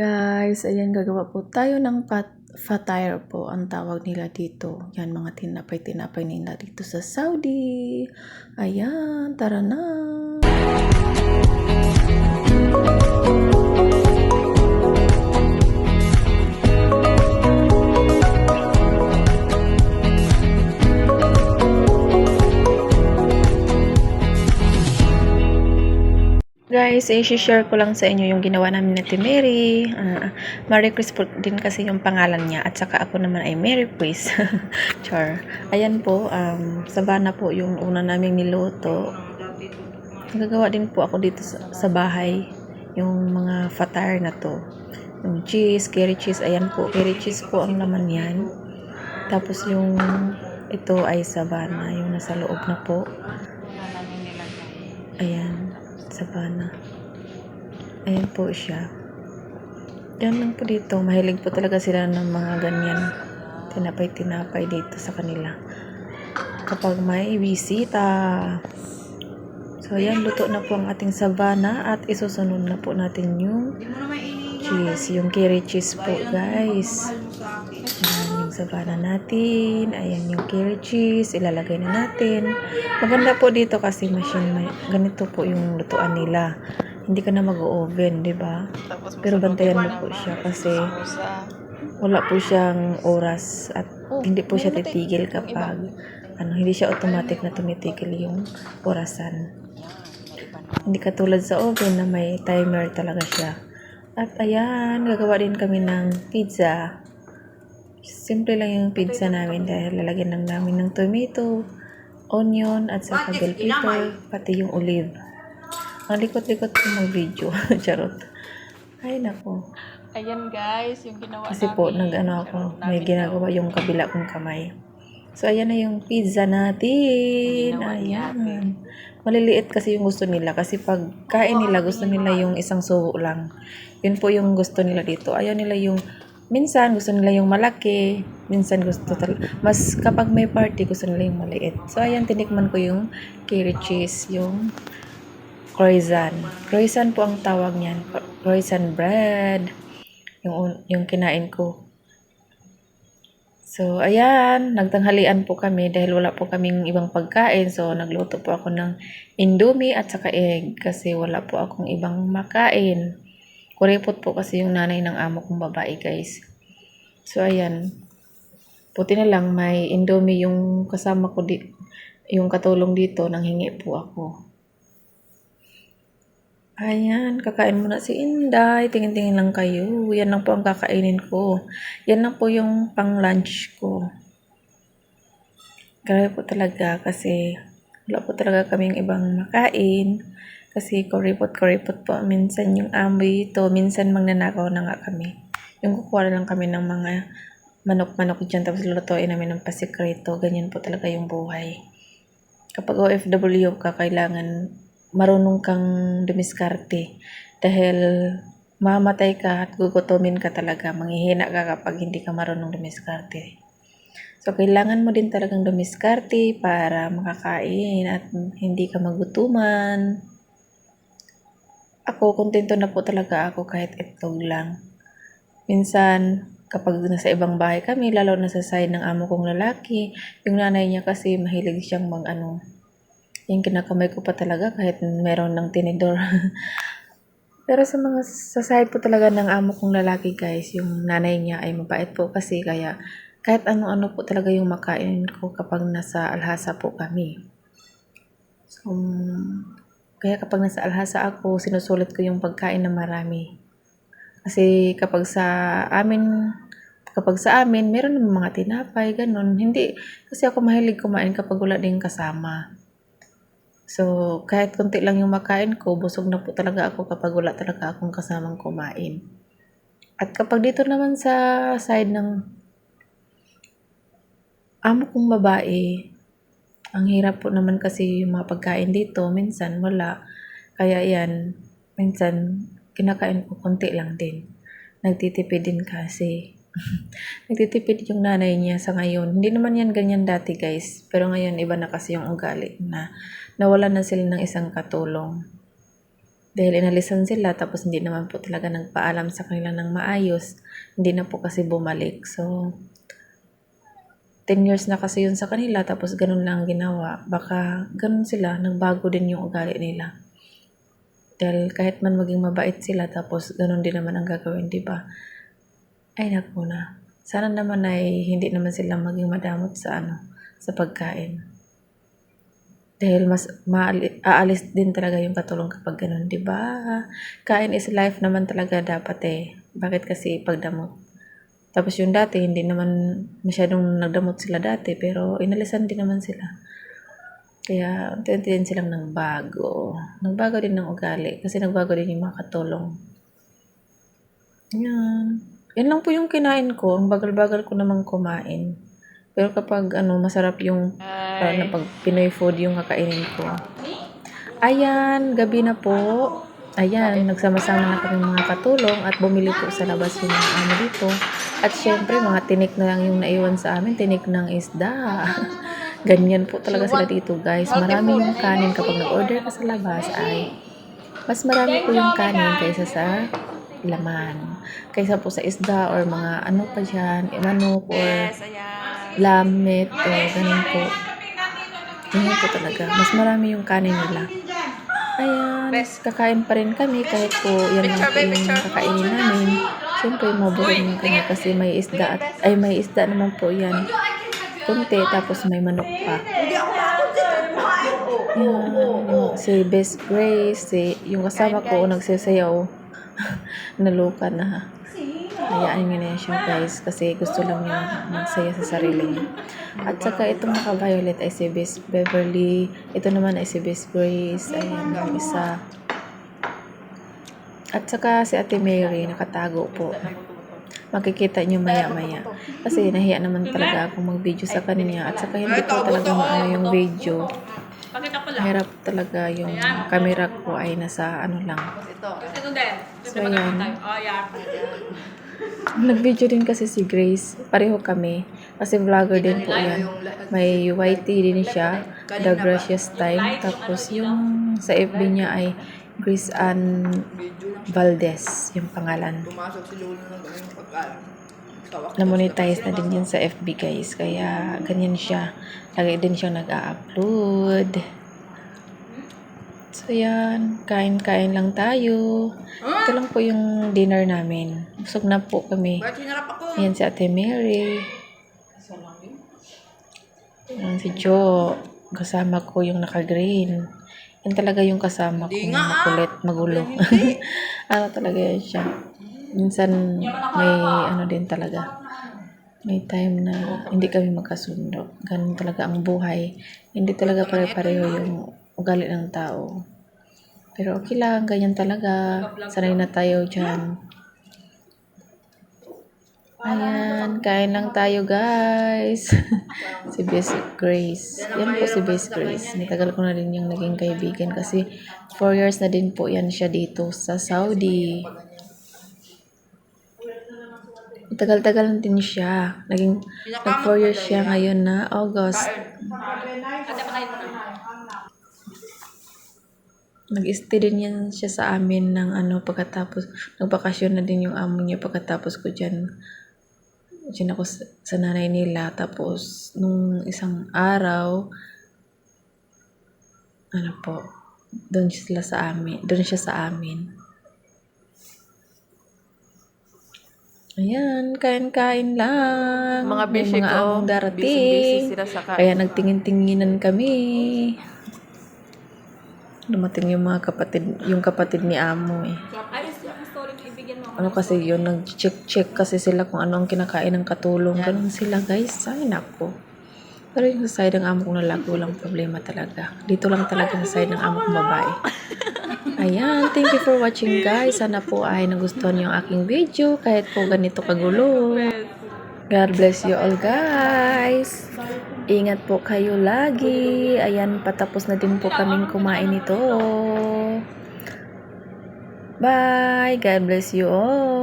Guys, ayan gagawa po tayo ng pat fatire po ang tawag nila dito. Yan mga tinapay-tinapay nila dito sa Saudi. Ayan, tara na. Guys, i-share ko lang sa inyo yung ginawa namin na Mary. Ah, Mary Chris po din kasi yung pangalan niya at saka ako naman ay Mary Chris. Char. Ayan po, um, sabana po yung una naming niluto. Nagagawa din po ako dito sa, sa bahay yung mga fatar na to. Yung cheese, curry cheese, ayan po, curry cheese po ang laman yan. Tapos yung ito ay sabana, yung nasa loob na po. Ayan, sabana. Ayan po siya. Yan lang po dito. Mahilig po talaga sila ng mga ganyan. Tinapay-tinapay dito sa kanila. Kapag may bisita. So, ayan, luto na po ang ating sabana at isusunod na po natin yung cheese. Yung curry cheese po, guys. Ayan sabana natin. Ayan yung curry cheese. Ilalagay na natin. Maganda po dito kasi machine. May, ganito po yung lutuan nila. Hindi ka na mag-oven, di ba? Pero bantayan mo po siya kasi wala po siyang oras at hindi po siya titigil kapag ano, hindi siya automatic na tumitigil yung orasan. Hindi katulad sa oven na may timer talaga siya. At ayan, gagawa din kami ng pizza. Simple lang yung pizza namin dahil lalagyan lang namin ng tomato, onion, at saka bell pepper, pati yung olive. Ang likot-likot ko ng video. Charot. Ay, nako. Ayan guys, yung ginawa Kasi namin. po, nag-ano ako, may ginagawa yung kabila kong kamay. So, ayan na yung pizza natin. Ayan. Maliliit kasi yung gusto nila. Kasi pag kain nila, gusto nila yung isang subo lang. Yun po yung gusto nila dito. Ayaw nila yung, minsan gusto nila yung malaki. Minsan gusto talaga. Mas kapag may party, gusto nila yung maliit. So, ayan, tinikman ko yung curry cheese, yung croissant. Croissant po ang tawag niyan. Croissant bread yung un- yung kinain ko. So, ayan, nagtanghalian po kami dahil wala po kaming ibang pagkain. So, nagluto po ako ng indomie at saka egg kasi wala po akong ibang makain. Kuripot po kasi yung nanay ng amo kong babae, guys. So, ayan. Puti na lang may indomie yung kasama ko di yung katulong dito nang hingi po ako. Ayan, kakain muna si Inday. Tingin-tingin lang kayo. Yan lang po ang kakainin ko. Yan lang po yung pang lunch ko. Grabe po talaga kasi wala po talaga kaming ibang makain. Kasi kuripot-kuripot po. Minsan yung amoy ito, minsan magnanakaw na nga kami. Yung kukuha lang kami ng mga manok-manok dyan tapos lulutuin namin ng pasikreto. Ganyan po talaga yung buhay. Kapag OFW ka, kailangan marunong kang dumiskarte dahil mamatay ka at gugutomin ka talaga, manghihina ka kapag hindi ka marunong dumiskarte. So, kailangan mo din talagang dumiskarte para makakain at hindi ka magutuman. Ako, kontento na po talaga ako kahit itlog lang. Minsan, kapag nasa ibang bahay kami, lalo na sa side ng amo kong lalaki, yung nanay niya kasi mahilig siyang mag ano, yung kinakamay ko pa talaga kahit meron ng tinidor. Pero sa mga sa side po talaga ng amo kong lalaki guys, yung nanay niya ay mabait po kasi kaya kahit ano-ano po talaga yung makain ko kapag nasa alhasa po kami. So, kaya kapag nasa alhasa ako, sinusulit ko yung pagkain na marami. Kasi kapag sa amin, kapag sa amin, meron naman mga tinapay, ganun. Hindi, kasi ako mahilig kumain kapag wala din kasama. So, kahit konti lang yung makain ko, busog na po talaga ako kapag wala talaga akong kasamang kumain. At kapag dito naman sa side ng amo kong babae, ang hirap po naman kasi yung mga pagkain dito, minsan wala. Kaya yan, minsan kinakain ko konti lang din. Nagtitipid din kasi. Nagtitipid yung nanay niya sa ngayon. Hindi naman yan ganyan dati guys. Pero ngayon iba na kasi yung ugali na nawala na sila ng isang katulong. Dahil inalisan sila, tapos hindi naman po talaga nagpaalam sa kanila ng maayos. Hindi na po kasi bumalik. So, 10 years na kasi yun sa kanila, tapos ganun lang ang ginawa. Baka ganun sila, nagbago din yung ugali nila. Dahil kahit man maging mabait sila, tapos ganun din naman ang gagawin, di ba? Ay, naku na. Sana naman ay hindi naman sila maging madamot sa ano, sa pagkain. Dahil mas maali- aalis din talaga yung katulong kapag ganun, di ba? Kain is life naman talaga dapat eh. Bakit kasi pagdamot? Tapos yung dati, hindi naman masyadong nagdamot sila dati, pero inalisan din naman sila. Kaya, unti-unti din silang nagbago. Nagbago din ng ugali, kasi nagbago din yung mga katulong. Yan. Yan lang po yung kinain ko. Ang bagal-bagal ko namang kumain. Pero kapag ano, masarap yung para na pag Pinoy food yung kakainin ko. Ayan, gabi na po. Ayan, nagsama-sama na kami mga katulong at bumili po sa labas yung mga ano dito. At syempre, mga tinik na lang yung naiwan sa amin, tinik ng isda. Ganyan po talaga sila dito, guys. Marami yung kanin kapag nag-order ka sa labas ay mas marami po yung kanin kaysa sa laman. Kaysa po sa isda or mga ano pa dyan, eh, manok or lamit o ganun po. Ganyan po talaga. Mas marami yung kanin nila. Ayan, kakain pa rin kami kahit po yan lang po yung kakainin namin. Siyempre, maburin kami kasi may isda at, ay may isda naman po yan. Kunti, tapos may manok pa. Yan, yung si Best Grace, si, yung kasama ko nagsasayaw. Naluka na. Hayaan nyo na yan siya guys kasi gusto lang niya magsaya sa sarili niya. At saka itong naka-violet ay si Best Beverly. Ito naman ay si Best Grace. Ayan yung isa. At saka si Ate Mary nakatago po. Makikita nyo maya-maya. Kasi nahiya naman talaga akong mag-video sa kanya. At saka hindi ko talaga maano yung video. Hirap talaga yung camera ko ay nasa ano lang. So, yan. Nag-video din kasi si Grace. Pareho kami. Kasi vlogger din po yan. May YT din siya. The Gracious Time. Tapos yung sa FB niya ay Grace Ann Valdez. Yung pangalan. Na-monetize na din yan sa FB guys. Kaya ganyan siya. Lagi din siya nag-upload. So yan. Kain-kain lang tayo. Ito lang po yung dinner namin. Busog na po kami. Ayan si Ate Mary. Ayan si Joe. Kasama ko yung naka-green. Yan talaga yung kasama ko. Ah. Makulit, magulo. ano talaga yan siya. Minsan may ano din talaga. May time na hindi kami magkasundo. Ganun talaga ang buhay. Hindi talaga pare-pareho yung ugali ng tao. Pero okay lang, ganyan talaga. Sanay na tayo dyan. Ayan, kain lang tayo guys. si Best Grace. Yan po si Best Grace. Matagal ko na din yung naging kaibigan kasi 4 years na din po yan siya dito sa Saudi. Tagal-tagal na din siya. Naging nag 4 years siya ngayon na August. Nag-stay din yan siya sa amin ng ano pagkatapos nagbakasyon na din yung amo niya pagkatapos ko dyan dyan ako sa, sa nanay nila tapos nung isang araw ano po doon sila sa amin doon siya sa amin Ayan, kain-kain lang. Mga May busy mga ko. among darating. Busy-busy sila sa kain. Kaya nagtingin-tinginan kami. Dumating yung mga kapatid, yung kapatid ni Amo eh. Ano kasi yun, nag-check-check kasi sila kung ano ang kinakain ng katulong. Ganun sila guys, ay nako. Pero yung sa side ng amo kong lalaki, walang problema talaga. Dito lang talaga sa side ng amo kong babae. Ayan, thank you for watching guys. Sana po ay nagustuhan niyo ang aking video kahit po ganito kagulo. God bless you all guys. Ingat po kayo lagi. Ayan, patapos na din po kaming kumain ito. Bye. God bless you all.